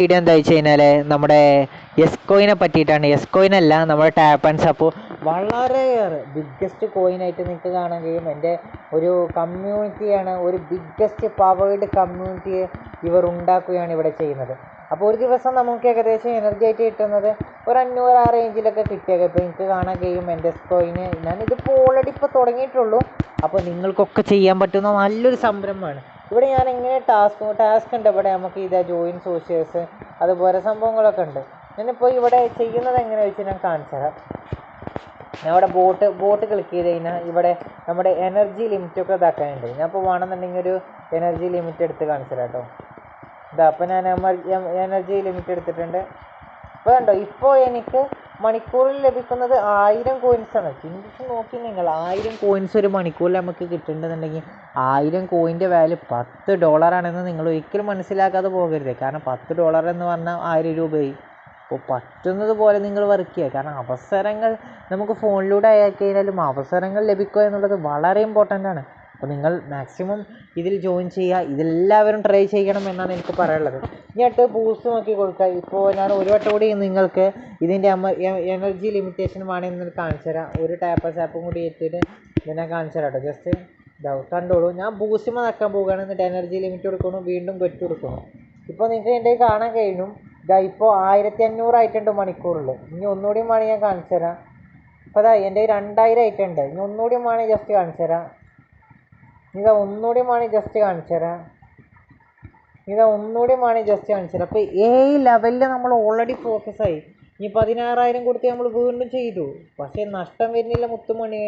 Video എന്താ വെച്ച് കഴിഞ്ഞാൽ നമ്മുടെ എസ്കോയിനെ പറ്റിയിട്ടാണ്. എസ് കോയിൻ അല്ല നമ്മുടെ ടാപ്പ് ആൻഡ് സപ്പോ. വളരെയേറെ ബിഗ്ഗസ്റ്റ് കോയിനായിട്ട് നിങ്ങൾക്ക് കാണാൻ കഴിയും. എന്റെ ഒരു കമ്മ്യൂണിറ്റിയാണ് ഒരു ബിഗ്ഗസ്റ്റ് പവേർഡ് കമ്മ്യൂണിറ്റിയെ ഇവർ ഉണ്ടാക്കുകയാണ് ഇവിടെ ചെയ്യുന്നത്. അപ്പോൾ ഒരു ദിവസം നമുക്ക് ഏകദേശം എനർജി ആയിട്ട് കിട്ടുന്നത് ഒരു അഞ്ഞൂറ് ആ റേഞ്ചിലൊക്കെ കിട്ടിയൊക്കെ. ഇപ്പോൾ എനിക്ക് കാണാൻ കഴിയും എന്റെ സ്കോയിന് ഞാനിതിപ്പോൾ ഓൾറെഡി ഇപ്പോൾ തുടങ്ങിയിട്ടുള്ളൂ. അപ്പോൾ നിങ്ങൾക്കൊക്കെ ചെയ്യാൻ പറ്റുന്ന നല്ലൊരു സംരംഭമാണ്. ഇവിടെ ഞാൻ ഇങ്ങനെ ടാസ്ക് ടാസ്ക് ഉണ്ട്. ഇവിടെ നമുക്ക് ഇതാ ജോയിൻ സോഷ്യൽസ് അതുപോലെ സംഭവങ്ങളൊക്കെ ഉണ്ട്. ഞാനിപ്പോൾ ഇവിടെ ചെയ്യുന്നത് എങ്ങനെ വെച്ച് ഞാൻ കാണിച്ചു തരാം. ഞാൻ ഇവിടെ ബോട്ട് ബോട്ട് ക്ലിക്ക് ചെയ്ത് കഴിഞ്ഞാൽ ഇവിടെ നമ്മുടെ എനർജി ലിമിറ്റൊക്കെ ഇതാക്കാനുണ്ട്. ഞാൻ ഇപ്പോൾ വേണമെന്നുണ്ടെങ്കിൽ ഒരു എനർജി ലിമിറ്റ് എടുത്ത് കാണിച്ചു തരാം കേട്ടോ. ഇതാ അപ്പോൾ ഞാൻ എനർജി ലിമിറ്റ് എടുത്തിട്ടുണ്ട്. ഇപ്പോൾ കണ്ടോ ഇപ്പോൾ എനിക്ക് മണിക്കൂറിൽ ലഭിക്കുന്നത് ആയിരം കോയിൻസാണ് ചിന്തിച്ച് നോക്കി നിങ്ങൾ ആയിരം കോയിൻസ് ഒരു മണിക്കൂറിൽ നമുക്ക് കിട്ടുന്നുണ്ടെന്നുണ്ടെങ്കിൽ ആയിരം കോയിന്റെ വാല്യൂ പത്ത് ഡോളറാണെന്ന് നിങ്ങൾ ഒരിക്കലും മനസ്സിലാക്കാതെ പോകരുത്. കാരണം പത്ത് ഡോളർ എന്ന് പറഞ്ഞാൽ ആയിരം രൂപയായി അപ്പോൾ പറ്റുന്നത് പോലെ നിങ്ങൾ വർക്ക് ചെയ്യുക. കാരണം അവസരങ്ങൾ നമുക്ക് ഫോണിലൂടെ ആയി കഴിഞ്ഞാലും അവസരങ്ങൾ ലഭിക്കുക എന്നുള്ളത് വളരെ ഇമ്പോർട്ടന്റ് ആണ്. അപ്പോൾ നിങ്ങൾ മാക്സിമം ഇതിൽ ജോയിൻ ചെയ്യുക ഇതെല്ലാവരും ട്രൈ ചെയ്യണം എന്നാണ് എനിക്ക് പറയാനുള്ളത്. ഇനി അടുത്ത് ബൂസ്റ്റ് നോക്കി കൊടുക്കുക. ഇപ്പോൾ ഞാൻ ഒരു വട്ടം കൂടി നിങ്ങൾക്ക് ഇതിന്റെ എനർജി ലിമിറ്റേഷൻ വേണമെന്ന് കാണിച്ചു തരാം. ഒരു ടാപ്പ് സാപ്പും കൂടി എത്തിയിട്ട് ഇതിനെ കാണിച്ചു തരാം കേട്ടോ. ജസ്റ്റ് ഇതാ കണ്ടോളൂ. ഞാൻ ബൂസ്റ്റിമ നിൽക്കാൻ പോവുകയാണ്. എന്നിട്ട് എനർജി ലിമിറ്റ് കൊടുക്കണം വീണ്ടും വെറ്റ് കൊടുക്കണം ഇപ്പോൾ നിങ്ങൾക്ക് എന്റെ കാണാൻ കഴിയും. ഇതാ ഇപ്പോൾ ആയിരത്തി അഞ്ഞൂറായിട്ടുണ്ട് മണിക്കൂറിൽ ഇനി ഒന്നുകൂടി വേണമെങ്കിൽ ഞാൻ കാണിച്ചു തരാം. ഇപ്പോൾ അതാ എന്റെ രണ്ടായിരം ആയിട്ടുണ്ട് ഇനി ഒന്നുകൂടി വേണമെങ്കിൽ ജസ്റ്റ് കാണിച്ചു തരാം. ഇതാ ഒന്നുകൂടി മാണി ജസ്റ്റ് കാണിച്ചു തരാം ഇതാ ഒന്നുകൂടി മാണി ജസ്റ്റ് കാണിച്ചു തരാം അപ്പോൾ ഏ ലെവലിൽ നമ്മൾ ഓൾറെഡി ഫോക്കസായി ഈ പതിനാറായിരം കൊടുത്ത് നമ്മൾ വീണ്ടും ചെയ്തു. പക്ഷേ നഷ്ടം വരുന്നില്ല മുത്തുമണി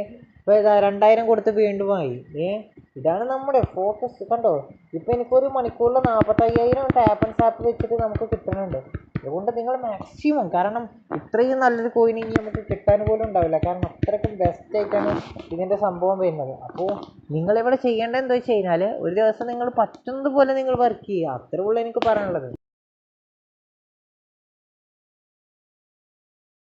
ഇതാ രണ്ടായിരം കൊടുത്ത് വീണ്ടും ആയി. ഏ? ഇതാണ് നമ്മുടെ ഫോക്കസ് കണ്ടോ? ഇപ്പോൾ എനിക്കൊരു മണിക്കൂറിൽ നാൽപ്പത്തയ്യായിരം ടാപ്പ് ആൻഡ് സാപ്പ് വെച്ചിട്ട് നമുക്ക് കിട്ടുന്നുണ്ട്. അതുകൊണ്ട് നിങ്ങൾ മാക്സിമം കാരണം ഇത്രയും നല്ലൊരു കോയിൻ ഇനി നമുക്ക് കിട്ടാൻ പോലും ഉണ്ടാവില്ല. കാരണം അത്രയ്ക്കും ബെസ്റ്റ് ആയിട്ടാണ് ഇതിന്റെ സംഭവം വരുന്നത്. അപ്പോൾ നിങ്ങളിവിടെ ചെയ്യേണ്ടത് എന്താ വെച്ച് കഴിഞ്ഞാൽ ഒരു ദിവസം നിങ്ങൾ പറ്റുന്നത് പോലെ നിങ്ങൾ വർക്ക് ചെയ്യുക. അത്രേ ഉള്ളൂ എനിക്ക് പറയാനുള്ളത്.